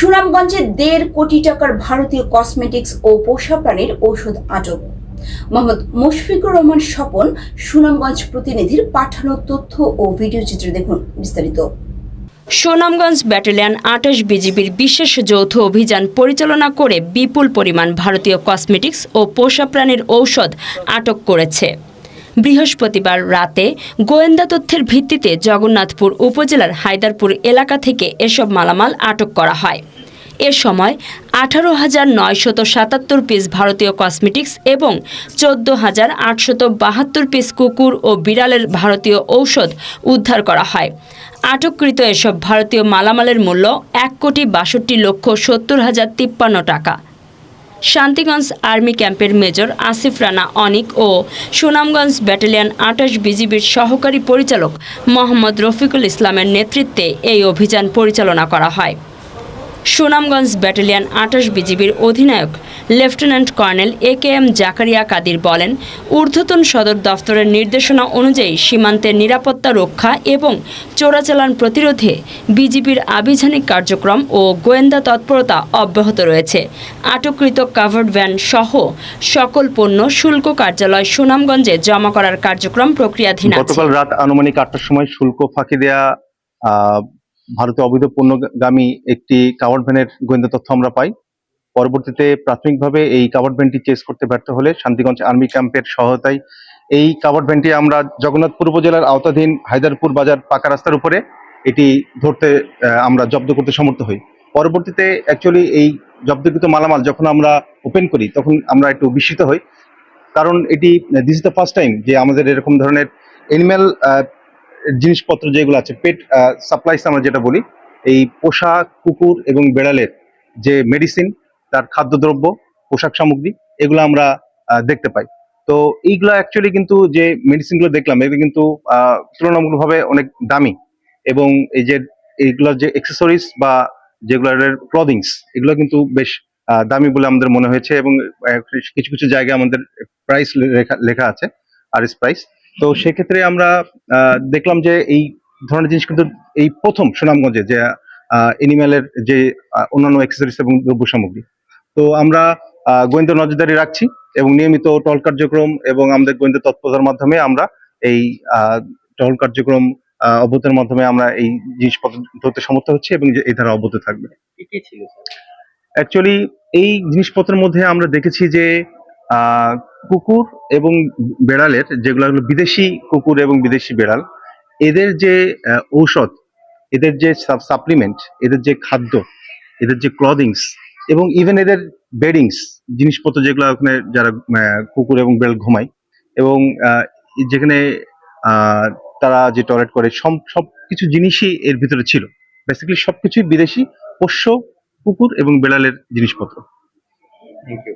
সুনামগঞ্জে দেড় কোটি টাকার ভারতীয় কসমেটিক্স ও পোষা প্রাণীর ঔষধ আটক। মোহাম্মদ মুশফিকুর রহমান স্বপন, সুনামগঞ্জ প্রতিনিধির পাঠানো তথ্য ও ভিডিও চিত্র দেখুন বিস্তারিত। সুনামগঞ্জ ব্যাটালিয়ন আঠাশ বিজিবির বিশেষ যৌথ অভিযান পরিচালনা করে বিপুল পরিমাণ ভারতীয় কসমেটিক্স ও পোষা প্রাণীর ঔষধ আটক করেছে। বৃহস্পতিবার রাতে গোয়েন্দা তথ্যের ভিত্তিতে জগন্নাথপুর উপজেলার হায়দারপুর এলাকা থেকে এসব মালামাল আটক করা হয়। এ সময় আঠারো হাজার নয়শত সাতাত্তর পিস ভারতীয় কসমেটিক্স এবং চোদ্দ হাজার আটশত বাহাত্তর পিস কুকুর ও বিড়ালের ভারতীয় ঔষধ উদ্ধার করা হয়। আটককৃত এসব ভারতীয় মালামালের মূল্য এক কোটি বাষট্টি লক্ষ সত্তর হাজার তিপ্পান্ন টাকা। শান্তিগঞ্জ আর্মি ক্যাম্পের মেজর আসিফ রানা অনিক ও সুনামগঞ্জ ব্যাটালিয়ন আটাশ বিজিবির সহকারী পরিচালক মোহাম্মদ রফিকুল ইসলামের নেতৃত্বে এই অভিযান পরিচালনা করা হয়। সুনামগঞ্জ ব্যাটালিয়ন আটাশ বিজিবির অধিনায়ক lieutenant colonel A K M Zakaria Kadir বলেন, ঊর্ধ্বতন সদর দফতরের নির্দেশনা অনুযায়ী সীমান্তের নিরাপত্তা রক্ষা এবং চোরাচালান প্রতিরোধে বিজিবির আভিযানিক কার্যক্রম ও গোয়েন্দা তৎপরতা অব্যাহত রয়েছে। আটককৃত কাভার্ড ভ্যান সহ সকল পণ্য শুল্ক কার্যালয় সুনামগঞ্জে জমা করার কার্যক্রম প্রক্রিয়াধীন গতকাল রাত আনুমানিক আটটার সময় শুল্ক ফাঁকি দেয়া ভারতে অবৈধ পণ্যগামী একটি কাভার্ড ভ্যানের গোয়েন্দা তথ্য আমরা পাই। পরবর্তীতে প্রাথমিকভাবে এই কাভার্ড ভ্যানটি চেস করতে ব্যর্থ হলে শান্তিগঞ্জ আর্মি ক্যাম্পের সহায়তায় এই কাভার্ড ভ্যানটি আমরা জগন্নাথপুর উপজেলার আওতাধীন হায়দারপুর বাজার পাকা রাস্তার উপরে এটি ধরতে আমরা জব্দ করতে সমর্থ হই। পরবর্তীতে অ্যাকচুয়ালি এই জব্দকৃত মালামাল যখন আমরা ওপেন করি, তখন আমরা একটু বিস্মিত হই। কারণ এটি this is the first time যে আমাদের এরকম ধরনের এনিম্যাল জিনিসপত্র যেগুলো আছে, পেট সাপ্লাইস আমরা যেটা বলি, এই পোষা কুকুর এবং বেড়ালের যে মেডিসিন তার খাদ্যদ্রব্য, পোশাক সামগ্রী, এগুলো আমরা দেখতে পাই। তো এইগুলো অ্যাকচুয়ালি কিন্তু যে মেডিসিনগুলো দেখলাম, এগুলো কিন্তু তুলনামূলকভাবে অনেক দামি এবং এই যে এইগুলোর যে এক্সেসরিজ বা যেগুলোর ক্লদিংস এগুলো কিন্তু বেশ দামি বলে আমাদের মনে হয়েছে এবং কিছু কিছু জায়গায় আমাদের প্রাইস লেখা লেখা আছে, আর এস প্রাইস তো সেক্ষেত্রে আমরা দেখলাম যে এই ধরনের জিনিস কিন্তু এই প্রথম সুনামগঞ্জে যে এনিম্যালের যে অন্যান্য অ্যাক্সেসরিজ এবং দ্রব্য সামগ্রী। তো আমরা গোয়েন্দা নজরদারি রাখছি এবং নিয়মিত টহল কার্যক্রম এবং আমাদের গোয়েন্দা তৎপরতার মাধ্যমে আমরা এই টহল কার্যক্রম আহ, অব্যাহতের মাধ্যমে আমরা এই জিনিসপত্র ধরতে সমর্থ হচ্ছি এবং যে এই ধারা অব্যাহত থাকবে। অ্যাকচুয়ালি এই জিনিসপত্রের মধ্যে আমরা দেখেছি যে আহ, কুকুর এবং বেড়ালের, যেগুলো হলো বিদেশি কুকুর এবং বিদেশি বেড়াল, এদের যে ঔষধ, এদের যে সাপ্লিমেন্ট এদের যে খাদ্য, এদের যে ক্লদিংস এবং ইভেন এদের বেডিংস জিনিসপত্র যেগুলো ওখানে যারা কুকুর এবং বেড়াল ঘুমায় এবং যেখানে তারা যে টয়লেট করে সব সব কিছু জিনিসই এর ভিতরে ছিল। বেসিক্যালি সব কিছুই বিদেশি পোষ্য কুকুর এবং বেড়ালের জিনিসপত্র। Thank you